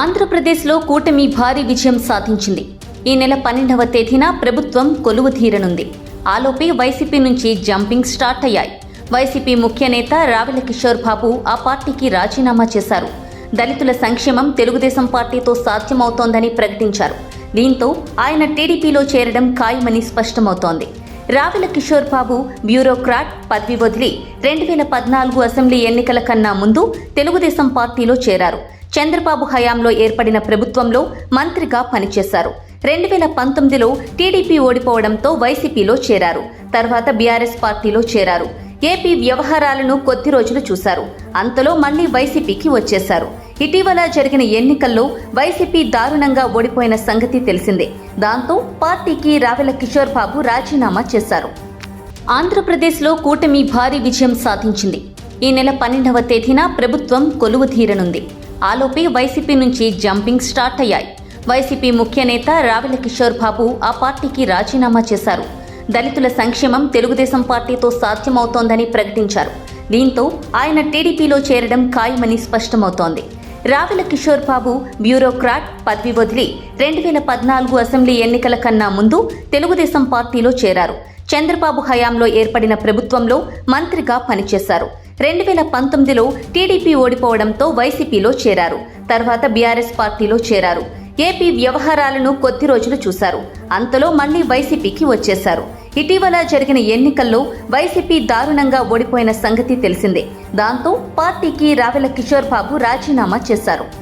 ఆంధ్రప్రదేశ్లో కూటమి భారీ విజయం సాధించింది. ఈ నెల పన్నెండవ తేదీన ప్రభుత్వం కొలువు తీరనుంది. ఆలోపే వైసీపీ నుంచి జంపింగ్ స్టార్ట్ అయ్యాయి. వైసీపీ ముఖ్య నేత రావెల కిషోర్ బాబు ఆ పార్టీకి రాజీనామా చేశారు. దళితుల సంక్షేమం తెలుగుదేశం పార్టీతో సాధ్యమవుతోందని ప్రకటించారు. దీంతో ఆయన టీడీపీలో చేరడం ఖాయమని స్పష్టమవుతోంది. రావెల కిషోర్ బాబు బ్యూరోక్రాట్ పదవి వదిలి రెండు వేల పద్నాలుగు అసెంబ్లీ ఎన్నికల కన్నా ముందు తెలుగుదేశం పార్టీలో చేరారు. చంద్రబాబు హయాంలో ఏర్పడిన ప్రభుత్వంలో మంత్రిగా పనిచేశారు. రెండు వేల పంతొమ్మిదిలో టీడీపీ ఓడిపోవడంతో వైసీపీలో చేరారు. తర్వాత బీఆర్ఎస్ పార్టీలో చేరారు. ఏపీ వ్యవహారాలను కొద్ది రోజులు చూశారు. అంతలో మళ్ళీ వైసీపీకి వచ్చేశారు. ఇటీవల జరిగిన ఎన్నికల్లో వైసీపీ దారుణంగా ఓడిపోయిన సంగతి తెలిసిందే. దాంతో పార్టీకి రావెల కిషోర్ బాబు రాజీనామా చేశారు. ఆంధ్రప్రదేశ్లో కూటమి భారీ విజయం సాధించింది. ఈ నెల పన్నెండవ తేదీన ప్రభుత్వం కొలువు తీరనుంది ఆలోపే వైసీపీ నుంచి జంపింగ్ స్టార్ట్ అయ్యాయి. వైసీపీ ముఖ్య నేత రావెల కిషోర్ బాబు ఆ పార్టీకి రాజీనామా చేశారు. దళితుల సంక్షేమం తెలుగుదేశం పార్టీతో సాధ్యమవుతోందని ప్రకటించారు. దీంతో ఆయన టీడీపీలో చేరడం ఖాయమని స్పష్టమవుతోంది. రావెల కిషోర్ బాబు బ్యూరోక్రాట్ పదవి వదిలి రెండు వేల పద్నాలుగు అసెంబ్లీ ఎన్నికల కన్నా ముందు తెలుగుదేశం పార్టీలో చేరారు. చంద్రబాబు హయాంలో ఏర్పడిన ప్రభుత్వంలో మంత్రిగా పనిచేశారు. రెండు వేల పంతొమ్మిదిలో టీడీపీ ఓడిపోవడంతో వైసీపీలో చేరారు. తర్వాత బీఆర్ఎస్ పార్టీలో చేరారు. ఏపీ వ్యవహారాలను కొద్ది రోజులు చూశారు. అంతలో మళ్ళీ వైసీపీకి వచ్చేశారు. ఇటీవల జరిగిన ఎన్నికల్లో వైసీపీ దారుణంగా ఓడిపోయిన సంగతి తెలిసిందే. దాంతో పార్టీకి రావెల కిషోర్ బాబు రాజీనామా చేశారు.